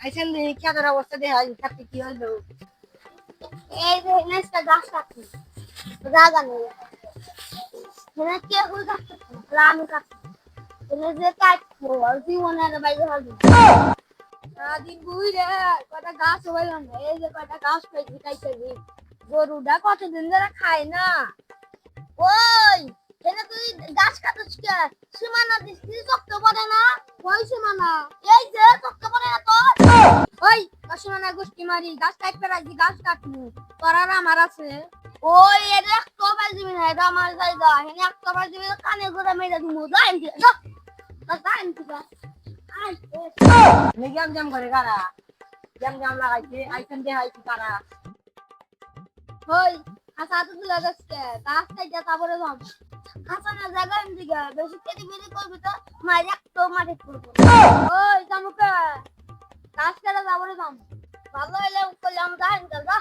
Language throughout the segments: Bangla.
আইসেন দেখি খেতের অবস্থা কি হলো এই যে নেক্সটটা গাছ কাটছি জায়গা নেই কে ফুল গাছ কাটছে। যে কাটবো আর জীবনের বাইরে হবে সারাদিন কটা গাছ হইলাম এই যে কটা গাছ পেয়েছি খাইতে দি গরুটা কতদিন ধরে খায় না? ওই তুই গাছ কাটিস কে? সীমানা দিস, তুই চক্কে পড়ে না? ওই সীমানা। এই যে চক্কে মারি, গাছ কাটতে রাখছি গাছ কাটমু। তোরার আমার আছে। ওই, এটা একটা বাজিবি না, এটা আমার জায়গা। এখানে একটা বাজিবি কানে ঘুরে মেরে দিব যাই দিয়ে যা। যাই আছে আই নে জাম করে কারা? জাম জাম লাগাইছে আইসেন দেখাইছি কারা ওই হাসা তো তুলে যাচ্ছে গাছ কাটতে তারপরে যাম হাসানা জায়গা দিকে বেশি কেটে বেরি করবি তো মারি একটা মারি করব ওই, জামুকা। গাছ যা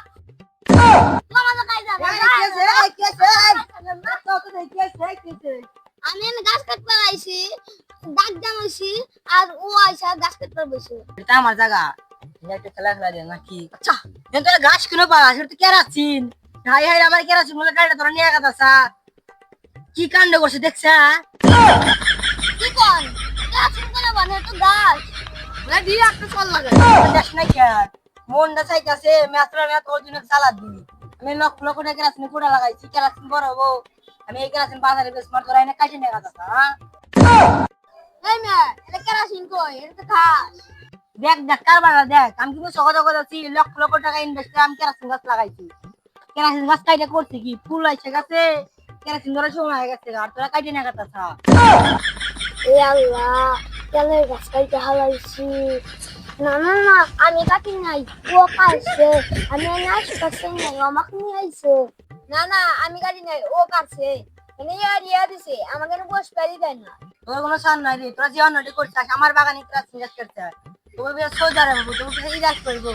আমি এনে গাছ কাটতে আইছি ডাক জামাইছি আর ও আইসা গাছ কাটতে বসে এটা আমার জায়গা একটা খেলা খেলা দেন নাকি আচ্ছা এখন তোরা গাছ কিনো পাওয়া সেটা কেরাচিন হাই হাই আমার কেরাচিন বলে গাড়িটা তোরা নিয়ে গেছা কি কাণ্ড করছে দেখছা কি কোন গাছ করে বানে তো গাছ না দিয়ে একটা চল লাগে দেখ নাই কে মনটা চাইতাছে মেত্রা মেত ওর জন্য চালাদ দিবি আমি লক্ষ লক্ষ টাকা কেরাচিন কোটা লাগাইছি কেরাচিন বড় হব। আমি এই কেরাচিন বাজারে বেশ মার তোরা এনে কাটে হ্যাঁ? এই মেয়ে এটা কেরাসিন কই? এটা তো খাস। দেখ দেখ কারবার দেখ আমি কিন্তু সহজ করছি লক্ষ লক্ষ টাকা ইনভেস্ট করে আমি কেরাসিন গাছ লাগাইছি। কেরাসিন গাছ কাইটে করছে কি? ফুল আইছে গাছে কেরাসিন ধরে সময় হয়ে গেছে আর তোরা কাইটে না কাটা এ আল্লাহ কেন গাছ কাটতে হালাইছি? না না না আমি কাটি নাই ও কাটছে আমি না কাটছে নাই আমাকে নিয়ে আইছে না না আমি কাটি নাই ও কাটছে এনে ইয়ার ইয়া দিছে আমাকে বস পারি দেয় না তোর কোনো সান নাই রে তোরা যে অন্যটি করছিস আমার বাগানে কেরাসিন গাছ করতে তোমার বিয়ে সোজা রাখব তোমার কাছে ইলাজ করব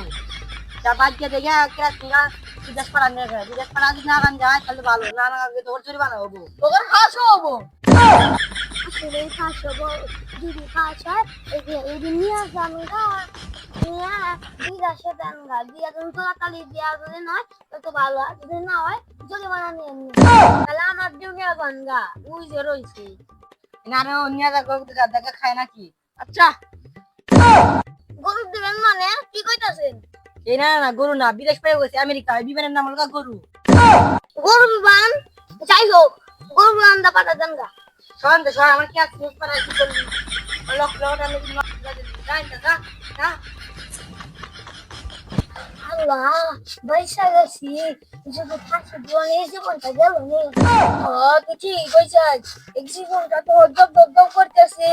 তা বাদ দিয়ে দেখে কেরাসিন গাছ বিদেশ পাড়া নিয়ে গেছে বিদেশ পাড়া যদি না গান যায় তাহলে ভালো না না তোর চুরি বানাবো তোর হাসো হব দিদি হয় নিয়ে গা নিয়ে দেন গা দিয়া যদি নয় তত ভালো। আর যদি না হয় যদি নিয়ে নিয়ে তাহলে আমার ডিউনিয়া গঙ্গা উই যে রয়েছে। না দেখা খায় নাকি। আচ্ছা। গরু দিবেন মানে? কি কইতাছেন? এই না না গরু না বিদেশ পেয়ে গেছে আমেরিকা। বিমানের নাম হলো গরু। গরু বিমান? যাই হোক গরু বিমান দা পাঠা দেন গা। শোন তো শোন আমার কি আছে? নিউজ পাড়া কি যদি লক্ষ টাকা দিবি যাই না, যা যা। আল্লাহ বৈশা গেছি যদি ফাঁসি জীবন এই জীবনটা গেল নে। ও তুই ঠিক কইছিস। এই জীবনটা তো দব দব করতেছে.